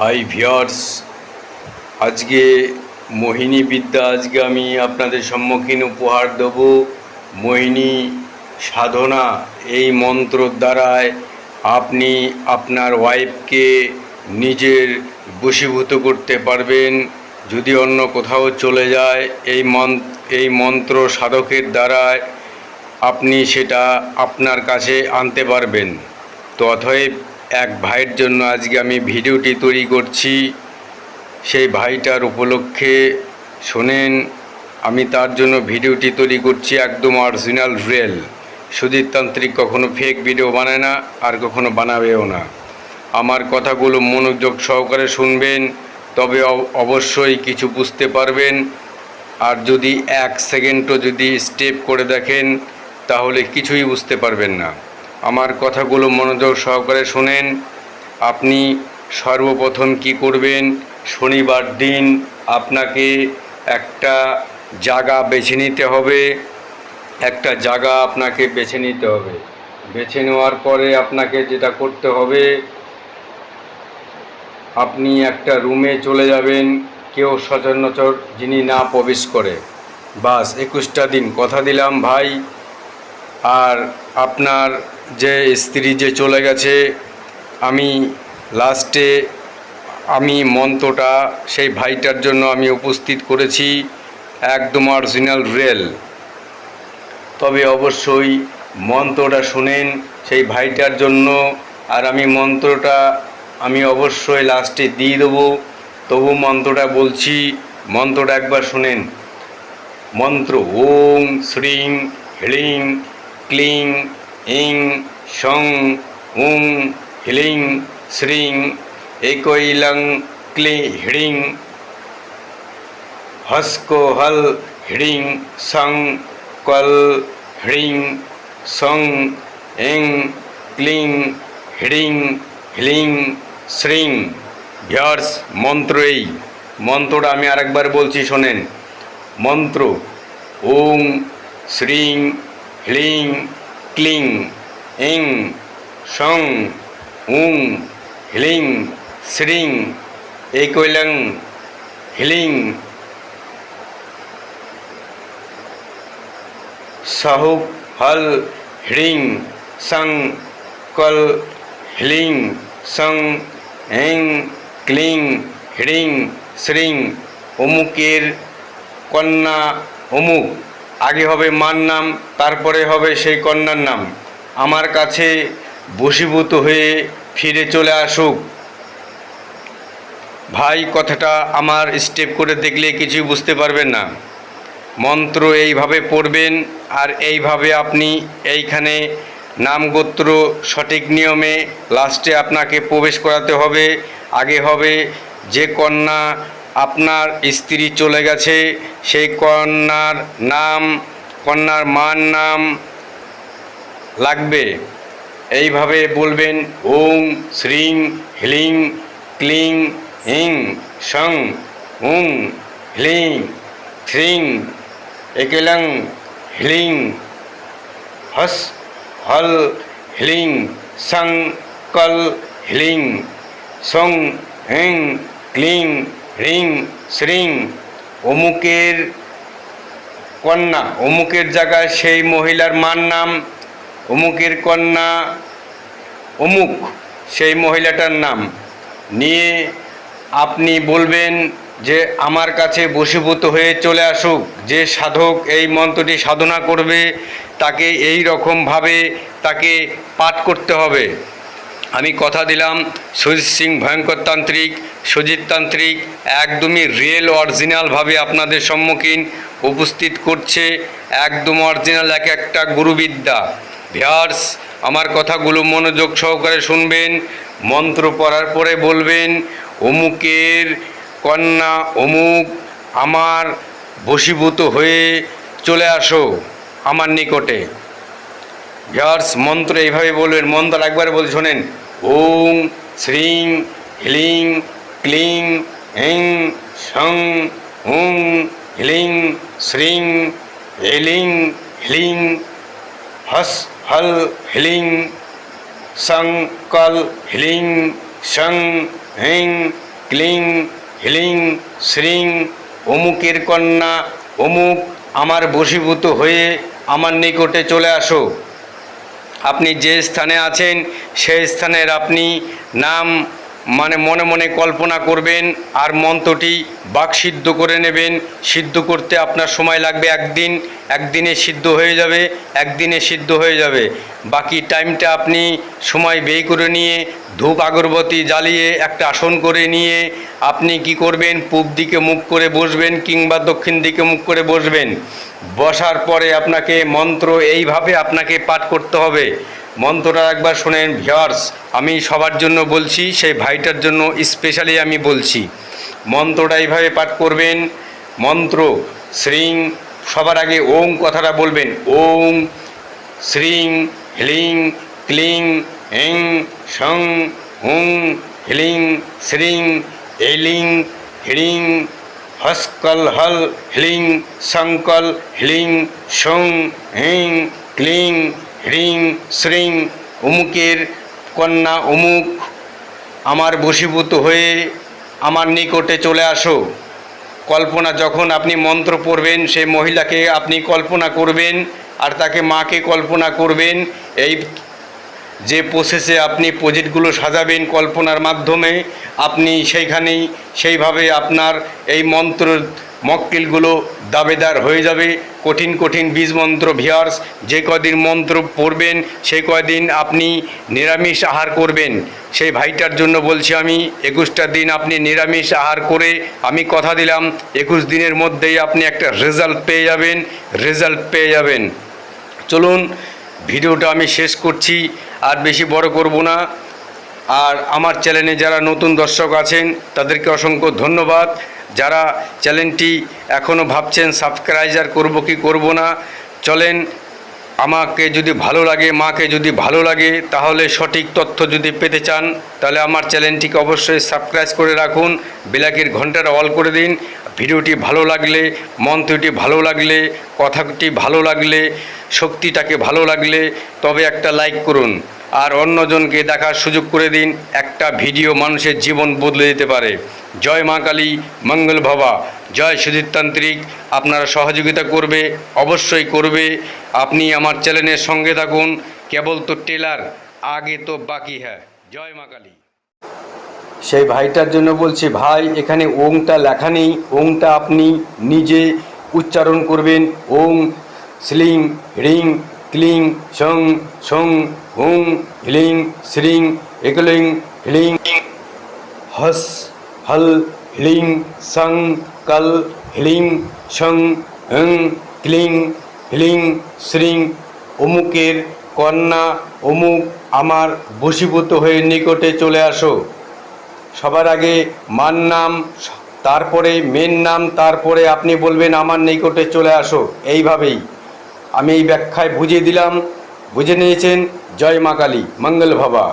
High viewers আজকে মোহিনী বিদ্যা, আজকে আমি আপনাদের সম্মুখীন উপহার দেব মোহিনী সাধনা। এই মন্ত্রর দ্বারায় আপনি আপনার ওয়াইফকে নিজের বশীভূত করতে পারবেন। যদি অন্য কোথাও চলে যায়, এই মন, এই মন্ত্র সাধকের দ্বারায় আপনি সেটা আপনার কাছে আনতে পারবেন। তো অতএব এক ভাইয়ের জন্য আজকে আমি ভিডিওটি তৈরি করছি। সেই ভাইটার উপলক্ষে শোনেন, আমি তার জন্য ভিডিওটি তৈরি করছি একদম অরিজিনাল রিয়েল সুধীর তান্ত্রিক কখনো ফেক ভিডিও বানায় না, আর কখনো বানাবেও না। আমার কথাগুলো মনোযোগ সহকারে শুনবেন, তবে অবশ্যই কিছু বুঝতে পারবেন। আর যদি এক সেকেন্ডও যদি স্টেপ করে দেখেন, তাহলে কিছুই বুঝতে পারবেন না। আমার কথাগুলো মনোযোগ সহকারে শোনেন। আপনি সর্বপ্রথম কি করবেন? শনিবার দিন আপনাকে একটা জায়গা বেছে নিতে হবে। একটা জায়গা আপনাকে বেছে নিতে হবে। বেছে নেওয়ার পরে আপনাকে যেটা করতে হবে, আপনি একটা রুমে চলে যাবেন। কেউ সচরাচর যিনি না প্রবেশ করে। বাস, একুশটা দিন। কথা দিলাম, ভাই। আর আপনার যে স্ত্রী যে চলে গেছে, আমি লাস্টে আমি মন্ত্রটা সেই ভাইটার জন্য আমি উপস্থিত করেছি একদম অরিজিনাল রেল। তবে অবশ্যই মন্ত্রটা শুনেন সেই ভাইটার জন্য, আর আমি মন্ত্রটা আমি অবশ্যই লাস্টে দিয়ে দেবো। তবু মন্ত্রটা বলছি, মন্ত্রটা একবার শুনেন। মন্ত্র ওং শ্রীং হ্লিং ক্লিং ইং সং উং, হ্লিং, শ্রীং একৈলং ক্লি হ্রিং হস্কো, হল হ্রিং সং, কল হ্রিং সং, এং, ক্লিং হ্রিং হ্লিং, শ্রিং। ভিয়ার্স মন্ত্র এই। মন্ত্রটা আমি আরেকবার বলছি, শোনেন। মন্ত্র ওং শ্রীং, হ্লিং ক্লিং, ইং, সং, উং, হ্লিং শ্রিং একৈলং হ্লিং। সাহুক হল হ্রিং সং, কল, হ্লিং, সং, এং, ক্লিং হ্রিং শ্রিং অমুকের কন্যা অমুক আগে হবে মার নাম, তারপরে হবে সেই কন্যার নাম। আমার কাছে বশীভূত হয়ে ফিরে চলে আসুক। ভাই, কথাটা আমার স্টেপ করে দেখলে কিছুই বুঝতে পারবেন না। মন্ত্র এইভাবে পড়বেন আর এইভাবে আপনি এইখানে নাম গোত্র সঠিক নিয়মে লাস্টে আপনাকে প্রবেশ করাতে হবে। আগে হবে যে কন্যা আপনার স্ত্রী চলে গেছে, সেই কন্যার নাম, কন্যার মার নাম লাগবে। এইভাবে বলবেন, ওং, শ্রীং, হ্লিং, ক্লিং, হিং সং উং, হ্লিং, থ্রিং, একেলং, হ্লিং, হস, হল, হ্লিং সং কল, হ্লিং সং হিং, ক্লিং হ্রিং শ্রিং, অমুকের কন্যা, অমুকের জায়গায় সেই মহিলার মার নাম, অমুকের কন্যা অমুক, সেই মহিলাটার নাম। নিয়ে আপনি বলবেন যে, আমার কাছে বশীভূত হয়ে চলে আসুক। যে সাধক এই মন্ত্রটি সাধনা করবে, তাকে এই রকমভাবে তাকে পাঠ করতে হবে। আমি কথা দিলাম সুজিত সিং ভয়ঙ্কর তান্ত্রিক, সুজিত তান্ত্রিক একদমই রিয়েল অরিজিনালভাবে আপনাদের সম্মুখীন উপস্থিত করছে, একদম অরিজিনাল এক একটা গুরুবিদ্যা। ভিয়ার্স আমার কথাগুলো মনোযোগ সহকারে শুনবেন, মন্ত্র পড়ার পরে বলবেন, অমুকের কন্যা অমুক আমার বশীভূত হয়ে চলে আসো আমার নিকটে। ভিয়ার্স মন্ত্র এইভাবে বলবেন, মন্ত্র একবার বলে শোনেন। ওং, শ্রীং, হ্লিং, ক্লিং, হিং সং হুং, হ্লিং, শ্রীং, হেলিং, হ্লিং, হস, হল, হ্লিং সং কল, হ্লিং সং হিং, ক্লিং, হিলিং, শ্রিং, অমুকের কন্যা, অমুক আমার বশীভূত হয়ে আমার নিকটে চলে আসো। আপনি যে স্থানে আছেন সেই স্থানের আপনি নাম মানে মনে মনে কল্পনা করবেন আর মন্ত্রটি বাক সিদ্ধ করে নেবেন। সিদ্ধ করতে আপনার সময় লাগবে একদিন। একদিনে সিদ্ধ হয়ে যাবে, একদিনে সিদ্ধ হয়ে যাবে। বাকি টাইমটা আপনি সময় ব্যয় করে নিয়ে, ধূপ আগরবতী জ্বালিয়ে একটা আসন করে নিয়ে আপনি কি করবেন? পূব দিকে মুখ করে বসবেন কিংবা দক্ষিণ দিকে মুখ করে বসবেন। বসার পরে আপনাকে মন্ত্র এইভাবে আপনাকে পাঠ করতে হবে। মন্ত্রটা একবার শোনেন ভিওয়ার্স আমি সবার জন্য বলছি, সেই ভাইটার জন্য স্পেশালি আমি বলছি। মন্ত্রটা এইভাবে পাঠ করবেন, মন্ত্র, শ্রীং, সবার আগে ওং কথাটা বলবেন, ওং, শ্রিং, হ্লিং, ক্লিং, এং সং হুং, হ্লিং, শ্রীং, এলিং হ্রিং হস্কল, হল, হ্লিং সংকল হ্লিং সং হিং ক্লিং হ্রিং শ্রিং অমুকের কন্যা অমুক, আমার বশীভূত হয়ে আমার নিকটে চলে আসো। কল্পনা যখন আপনি মন্ত্র পড়বেন, সেই মহিলাকে আপনি কল্পনা করবেন আর তাকে মাকে কল্পনা করবেন। এই যে প্রসেসে আপনি প্রজেক্টগুলো সাজাবেন কল্পনার মাধ্যমে, আপনি সেইখানেই সেইভাবে আপনার এই মন্ত্র মক্কেলগুলো দাবেদার হয়ে যাবে। কঠিন কঠিন বীজ মন্ত্র ভিয়ার্স, যে কদিন মন্ত্র পড়বেন সেই কয়দিন আপনি নিরামিষ আহার করবেন। সেই ভাইটার জন্য বলছি আমি, একুশটা দিন আপনি নিরামিষ আহার করে আমি কথা দিলাম, একুশ দিনের মধ্যেই আপনি একটা রেজাল্ট পেয়ে যাবেন, রেজাল্ট পেয়ে যাবেন। চলুন, ভিডিওটা আমি শেষ করছি, আর বেশি বড় করব না। আর আমার চ্যানেলে যারা নতুন দর্শক আছেন, তাদেরকে অসংখ্য ধন্যবাদ। যারা চ্যানেলটি এখনও ভাবছেন সাবস্ক্রাইবার করব কি করব না, চলেন আমাকে যদি ভালো লাগে, মাকে যদি ভালো লাগে, তাহলে সঠিক তথ্য যদি পেতে চান, তাহলে আমার চ্যানেলটিকে অবশ্যই সাবস্ক্রাইব করে রাখুন, বেলাকের ঘন্টাটা অল করে দিন। ভিডিওটি ভালো লাগলে, মন্ত্রটি ভালো লাগলে, কথাটি ভালো লাগলে, শক্তিটাকে ভালো লাগলে, তবে একটা লাইক করুন। আর অন্যজনকে দেখার সুযোগ করে দিন। একটা ভিডিও মানুষের জীবন বদলে দিতে পারে। জয় মা কালী, মঙ্গল ভবা। জয় সুজিততান্ত্রিক আপনারা সহযোগিতা করবে, অবশ্যই করবে। আপনি আমার চ্যানেলের সঙ্গে থাকুন। কেবল তো টেলার আগে তো বাকি হ্যাঁ। জয় মা কালী। সেই ভাইটার জন্য বলছি, ভাই, এখানে ওংটা লেখা নেই। ওংটা আপনি নিজে উচ্চারণ করবেন। ওং স্লিং হ্রিং ক্লিং সং সং হুং, হ্লিং শ্রিং একলিং, হ্লিং, হস, হল, হ্লিং সং কল, হ্লিং সং হং, ক্লিং, হ্লিং শ্রিং অমুকের কন্যা, অমুক আমার বশীভূত হয়ে নিকটে চলে আসো। সবার আগে মান নাম, তারপরে মেন নাম, তারপরে আপনি বলবেন আমার নিকটে চলে আসো। এইভাবেই। আমি এই ব্যাখ্যায় বুঝিয়ে দিলাম বুঝে নিয়েছেন জয় মা কালী মঙ্গল ভাবা।